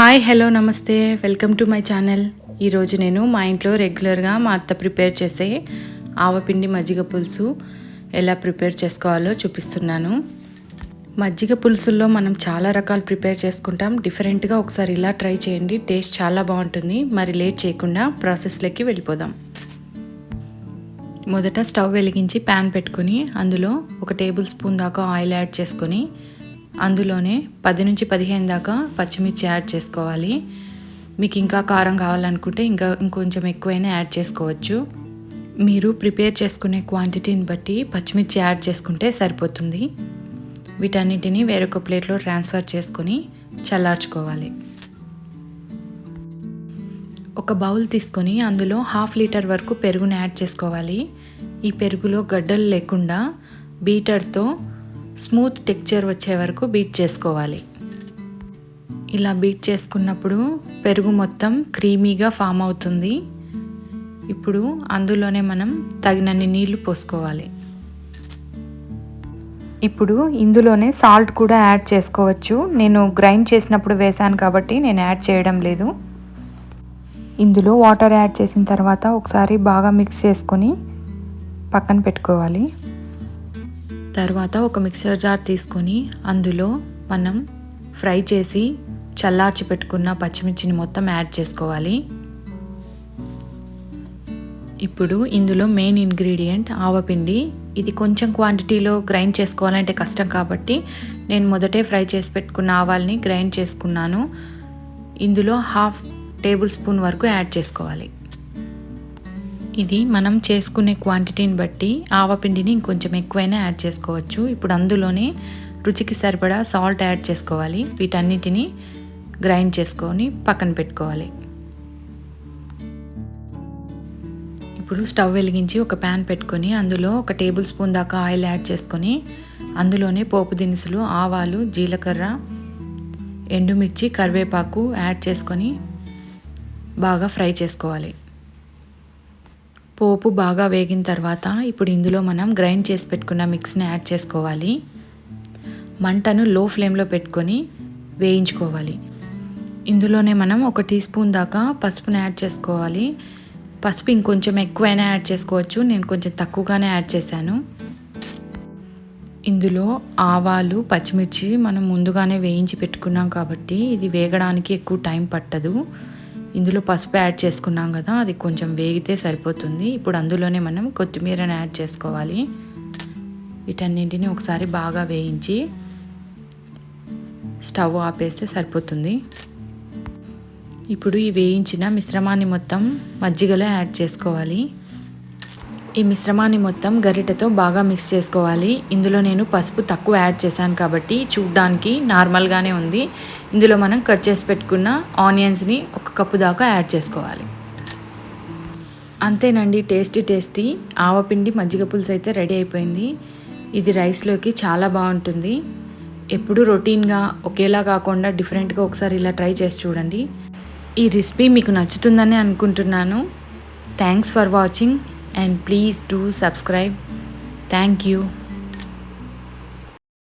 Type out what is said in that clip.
Hi hello namaste. Welcome to my channel ఈరోజు నేను మా ఇంట్లో రెగ్యులర్గా మా అత్త ప్రిపేర్ చేసే ఆవపిండి మజ్జిగ పులుసు ఎలా ప్రిపేర్ చేసుకోవాలో చూపిస్తున్నాను. మజ్జిగ పులుసుల్లో మనం చాలా రకాలు ప్రిపేర్ చేసుకుంటాం. డిఫరెంట్గా ఒకసారి ఇలా ట్రై చేయండి. టేస్ట్ చాలా బాగుంటుంది. మరి లేట్ చేయకుండా ప్రాసెస్లోకి వెళ్ళిపోదాం. మొదట స్టవ్ వెలిగించి ప్యాన్ పెట్టుకొని అందులో ఒక టేబుల్ స్పూన్ దాకా ఆయిల్ యాడ్ చేసుకొని అందులోనే పది నుంచి పదిహేను దాకా పచ్చిమిర్చి యాడ్ చేసుకోవాలి. మీకు ఇంకా కారం కావాలనుకుంటే ఇంకా ఇంకొంచెం ఎక్కువైనా యాడ్ చేసుకోవచ్చు. మీరు ప్రిపేర్ చేసుకునే క్వాంటిటీని బట్టి పచ్చిమిర్చి యాడ్ చేసుకుంటే సరిపోతుంది. వీటన్నిటిని వేరొక ప్లేట్లో ట్రాన్స్ఫర్ చేసుకొని చల్లార్చుకోవాలి. ఒక బౌల్ తీసుకొని అందులో హాఫ్ లీటర్ వరకు పెరుగుని యాడ్ చేసుకోవాలి. ఈ పెరుగులో గడ్డలు లేకుండా బీటర్తో స్మూత్ టెక్చర్ వచ్చే వరకు బీట్ చేసుకోవాలి. ఇలా బీట్ చేసుకున్నప్పుడు పెరుగు మొత్తం క్రీమీగా ఫామ్ అవుతుంది. ఇప్పుడు అందులోనే మనం తగినన్ని నీళ్ళు పోసుకోవాలి. ఇప్పుడు ఇందులోనే సాల్ట్ కూడా యాడ్ చేసుకోవచ్చు. నేను గ్రైండ్ చేసినప్పుడు వేసాను కాబట్టి నేను యాడ్ చేయడం లేదు. ఇందులో వాటర్ యాడ్ చేసిన తర్వాత ఒకసారి బాగా మిక్స్ చేసుకొని పక్కన పెట్టుకోవాలి. తర్వాత ఒక మిక్సర్ జార్ తీసుకొని అందులో మనం ఫ్రై చేసి చల్లార్చి పెట్టుకున్న పచ్చిమిర్చిని మొత్తం యాడ్ చేసుకోవాలి. ఇప్పుడు ఇందులో మెయిన్ ఇంగ్రీడియంట్ ఆవపిండి. ఇది కొంచెం క్వాంటిటీలో గ్రైండ్ చేసుకోవాలంటే కష్టం కాబట్టి నేను మొదటే ఫ్రై చేసి పెట్టుకున్న ఆవాల్ని గ్రైండ్ చేసుకున్నాను. ఇందులో హాఫ్ టేబుల్ స్పూన్ వరకు యాడ్ చేసుకోవాలి. ఇది మనం చేసుకునే క్వాంటిటీని బట్టి ఆవపిండిని ఇంకొంచెం ఎక్కువైనా యాడ్ చేసుకోవచ్చు. ఇప్పుడు అందులోనే రుచికి సరిపడా సాల్ట్ యాడ్ చేసుకోవాలి. వీటన్నిటిని గ్రైండ్ చేసుకొని పక్కన పెట్టుకోవాలి. ఇప్పుడు స్టవ్ వెలిగించి ఒక ప్యాన్ పెట్టుకొని అందులో ఒక టేబుల్ స్పూన్ దాకా ఆయిల్ యాడ్ చేసుకొని అందులోనే పోపు దినుసులు ఆవాలు జీలకర్ర ఎండుమిర్చి కరివేపాకు యాడ్ చేసుకొని బాగా ఫ్రై చేసుకోవాలి. పోపు బాగా వేగిన తర్వాత ఇప్పుడు ఇందులో మనం గ్రైండ్ చేసి పెట్టుకున్న మిక్స్ని యాడ్ చేసుకోవాలి. మంటను లో ఫ్లేమ్లో పెట్టుకొని వేయించుకోవాలి. ఇందులోనే మనం ఒక టీ స్పూన్ దాకా పసుపుని యాడ్ చేసుకోవాలి. పసుపు ఇంకొంచెం ఎక్కువైనా యాడ్ చేసుకోవచ్చు. నేను కొంచెం తక్కువగానే యాడ్ చేశాను. ఇందులో ఆవాలు పచ్చిమిర్చి మనం ముందుగానే వేయించి పెట్టుకున్నాం కాబట్టి ఇది వేగడానికి ఎక్కువ టైం పట్టదు. ఇందులో పసుపు యాడ్ చేసుకున్నాం కదా అది కొంచెం వేగితే సరిపోతుంది. ఇప్పుడు అందులోనే మనం కొత్తిమీరని యాడ్ చేసుకోవాలి. వీటన్నింటిని ఒకసారి బాగా వేయించి స్టవ్ ఆపేస్తే సరిపోతుంది. ఇప్పుడు ఈ వేయించిన మిశ్రమాన్ని మొత్తం మజ్జిగలో యాడ్ చేసుకోవాలి. ఈ మిశ్రమాన్ని మొత్తం గరిటెతో బాగా మిక్స్ చేసుకోవాలి. ఇందులో నేను పసుపు తక్కువ యాడ్ చేశాను కాబట్టి చూడ్డానికి నార్మల్గానే ఉంది. ఇందులో మనం కట్ చేసి పెట్టుకున్న ఆనియన్స్ని ఒక కప్పు దాకా యాడ్ చేసుకోవాలి. అంతేనండి టేస్టీ టేస్టీ. ఆవపిండి మజ్జిగ పులుసు అయితే రెడీ అయిపోయింది. ఇది రైస్లోకి చాలా బాగుంటుంది. ఎప్పుడు రొటీన్గా ఒకేలా కాకుండా డిఫరెంట్గా ఒకసారి ఇలా ట్రై చేసి చూడండి. ఈ రెసిపీ మీకు నచ్చుతుందని అనుకుంటున్నాను. Thanks for watching. And please do subscribe. Thank you.